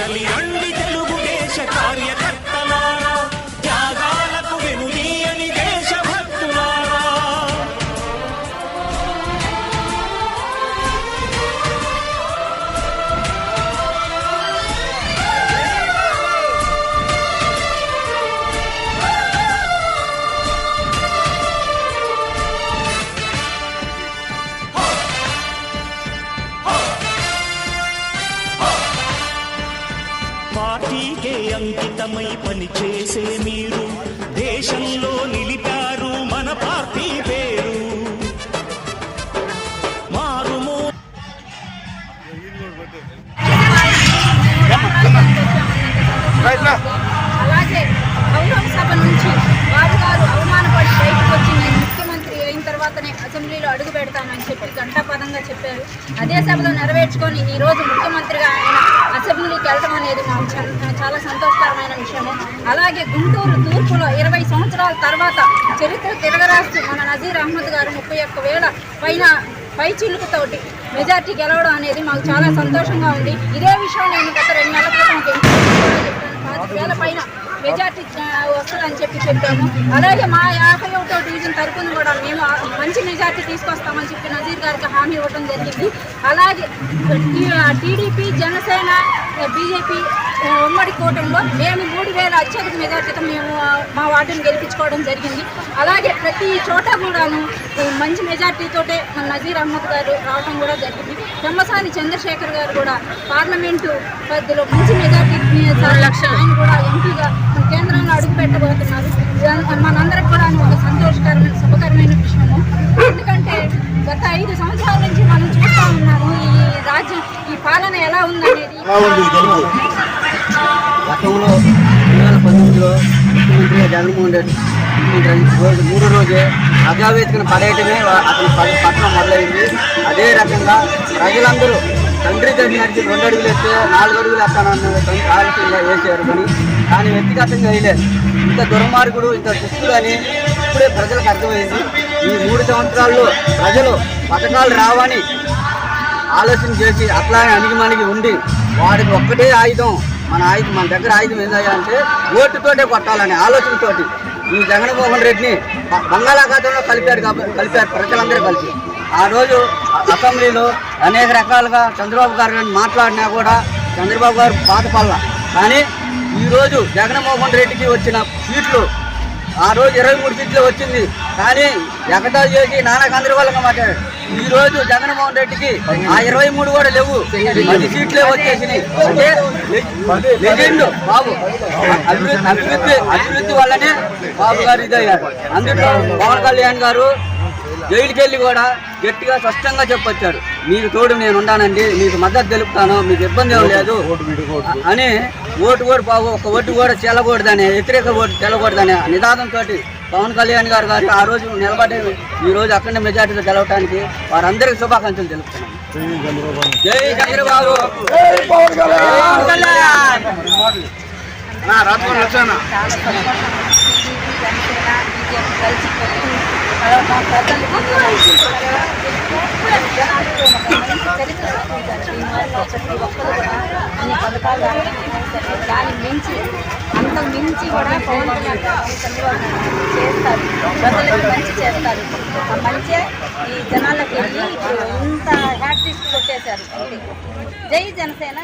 కదలి రండి తెలుగుదేశ కార్యకర్తలారా అంకితమై పనిచేసే మీరు దేశంలో నిలిపారు మన పార్టీ పేరు. మారుమో అలాగే గౌరవ సభ నుంచి వారు గారు అవమానపడి బయటకు వచ్చి నేను ముఖ్యమంత్రి అయిన తర్వాతనే అసెంబ్లీలో అడుగు పెడతానని చెప్పి గంటాపదంగా చెప్పారు. అదే సభలో నెరవేర్చుకొని ఈ రోజు ముఖ్యమంత్రిగా ఆయన అసెంబ్లీకి వెళ్ళడం అనేది మాకు చాలా సంతోషకరమైన విషయము. అలాగే గుంటూరు తూర్పులో ఇరవై సంవత్సరాల తర్వాత చరిత్ర తిరగరాస్తూ మన నజీర్ అహ్మద్ గారు ముప్పై ఒక్క వేల పైన పై చిలుకుతోటి మెజార్టీ గెలవడం అనేది మాకు చాలా సంతోషంగా ఉంది. ఇదే విషయం నేను గత రెండు నెలల క్రితం ఒక పాతిక వేల పైన మెజార్టీ వస్తుందని చెప్పి చెప్పాము అలాగే మా యాభై ఒకటో డివిజన్ తరఫున కూడా మేము మంచి మెజార్టీ తీసుకొస్తామని చెప్పి నజీర్ గారికి హామీ ఇవ్వడం జరిగింది. అలాగే టీడీపీ జనసేన బీజేపీ ఉమ్మడి కూటమిలో మేము మూడు వేల అత్యధిక మెజార్టీతో మేము మా వార్డును గెలిపించుకోవడం జరిగింది. అలాగే ప్రతి చోట కూడాను మంచి మెజార్టీతోటే మన నజీర్ అహ్మద్ గారు రావడం కూడా జరిగింది. పెమ్మసాని చంద్రశేఖర్ గారు కూడా పార్లమెంటు పరిధిలో మంచి మెజార్టీ లక్షలు. ఆయన కూడా ఎంపీగా కేంద్రంలో అడుగు పెట్టబోతున్నారు. మనందరికి కూడా ఒక సంతోషకరమైన శుభకరమైన విషయము. ఎందుకంటే గత ఐదు సంవత్సరాల నుంచి మనం చూస్తూ ఉన్నాము ఈ రాజ్యం ఈ పాలన ఎలా ఉందనేది. గతంలో రెండు వేల పంతొమ్మిదిలో ముఖ్యమంత్రిగా జగన్మోహన్ రెడ్డి మూడో రోజే ప్రజావేదికను పడేయటమే అతని మొదలైంది. అదే రకంగా ప్రజలందరూ తండ్రి తగ్గినట్టు రెండు అడుగులు వేస్తే నాలుగు అడుగులు వేస్తానన్న ఆలోచనగా వేసారు కానీ కానీ వ్యక్తిగతంగా వేయలేదు. ఇంత దుర్మార్గుడు ఇంత దుస్తుడు అని ఇప్పుడే ప్రజలకు అర్థమైంది. ఈ మూడు సంవత్సరాల్లో ప్రజలు పథకాలు రావని ఆలోచన చేసి అట్లానే అణిగిమణిగి ఉండి వాడికి ఒక్కటే ఆయుధం మన ఆయుధం మన దగ్గర ఆయుధం ఏందయ్యా అంటే ఓటుతోటే కొట్టాలనే ఆలోచనతోటి ఈ జగన్మోహన్ రెడ్డిని బంగాళాఖాతంలో కలిపారు కాబట్టి కలిపారు ప్రజలందరూ కలిసి. ఆ రోజు అసెంబ్లీలో అనేక రకాలుగా చంద్రబాబు గారు మాట్లాడినా కూడా చంద్రబాబు గారు బాధపడాల కానీ ఈరోజు జగన్మోహన్ రెడ్డికి వచ్చిన సీట్లు ఆ రోజు ఇరవై మూడు సీట్లు వచ్చింది. కానీ ఎకటా చేసి నానా గందరగోళంగా మాట్లాడాడు ఈ రోజు జగన్మోహన్ రెడ్డికి ఆ ఇరవై మూడు కూడా లేవు. పది సీట్లే వచ్చేసినాయి. అంటే లెజెండ్ బాబు. అభివృద్ధి అభివృద్ధి అభివృద్ధి వల్లనే బాబు గారు ఇదయ్యారు. అందులో పవన్ కళ్యాణ్ గారు జైలుకి వెళ్ళి కూడా గట్టిగా స్పష్టంగా చెప్పొచ్చాడు మీకు తోడు నేను ఉన్నానండి మీకు మద్దతు తెలుపుతాను మీకు ఇబ్బంది ఏం లేదు అని ఓటు కూడా బాబు ఒక ఓటు కూడా చెల్లకూడదని వ్యతిరేక ఓటు చెల్లకూడదని నిదానంతో పవన్ కళ్యాణ్ గారు గారు ఆ రోజు నిలబడి ఈ రోజు అఖండ మెజార్టీలో గెలవడానికి వారందరికీ శుభాకాంక్షలు తెలుపుతున్నాను. జై చంద్రబాబు. జై పవన్ కళ్యాణ్. దాన్ని మించి అంత మించి కూడా పవన్ కళ్యాణ్ చేస్తారు ప్రజలకు మంచి చేస్తారు ఆ మంచి ఈ జనాలకు వెళ్ళి ఇంత హ్యాట్రిస్ట్ కొట్టేశారు జై జనసేన